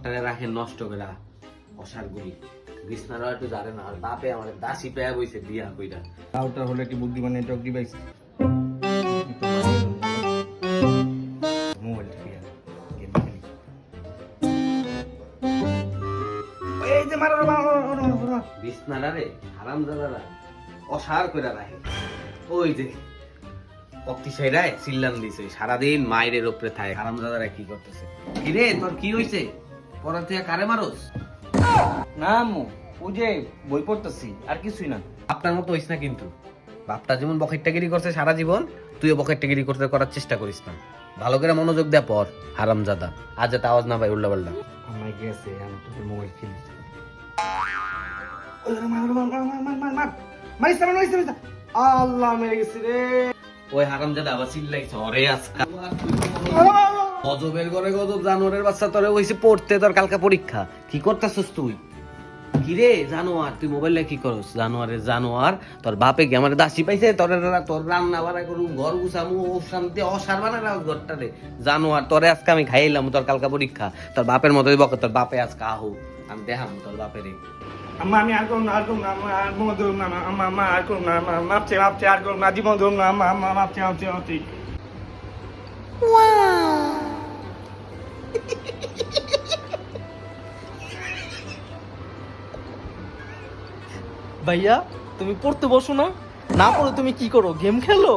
ঘরটারে রাখে নষ্ট করে অসার গুলি। বিছনার একটু জানে না আর বাপে আমার দাসি পেয়া বইছে বিয়া কইরা। হলো কি বুদ্ধি মানে দাদারা অসার করে রাখে। ওই যে চিল্লান দিছে সারাদিন মায়ের উপরে থাকে। হারাম দাদারা কি করতেছে? কিরে তোর কি হইছে? পড়া কারে না ও যে বই পড়তেছি আর কিছুই না। আপনার মতো না কিন্তু। বাপটা যেমন বকেটটাগিরি করছে সারা জীবন তুইও বকেটটাগিরি করতে করার চেষ্টা করিস না। ভালো করে মনোযোগ দেয়া পর আওয়াজ না পাই উল্টা পাল্টা আমার গেছে আমি তোকে মোবাইল আল্লাহ মেরে গেছি রে। ওই হারামজাদা আবার চিল্লাইছে আজকাল। গজবের ঘরে গজব জানোয়ারের বাচ্চা তোরে হইছে পড়তে তোর কালকা পরীক্ষা। কি করতেছস তুই? কিরে জানোয়ার তুই মোবাইলে কি করস? জানোয়ারের জানোয়ার তোর বাপে কি আমার দাসি পাইছে? তোর তোর রান্না বাড়া করু ঘর গুছামু ও শান্তি অসার বানা রাখ ঘরটারে জানোয়ার তোরে আজকে আমি খাইলাম তোর কালকা পরীক্ষা। তোর বাপের মতোই বকে তোর বাপে আজকে আহু। আমি দেখাম তোর বাপেরে আম্মা আমি আর করুন না আর করুন না আম্মা আর ধরুন না আম্মা আম্মা আর করুন না আম্মা মাপছে মাপছে আর করুন না জীবন ধরুন না আম্মা আম্মা মাপছে মাপছে মাপছে ভাইয়া তুমি পড়তে বসো না। না পড়ে তুমি কি করো গেম খেলো?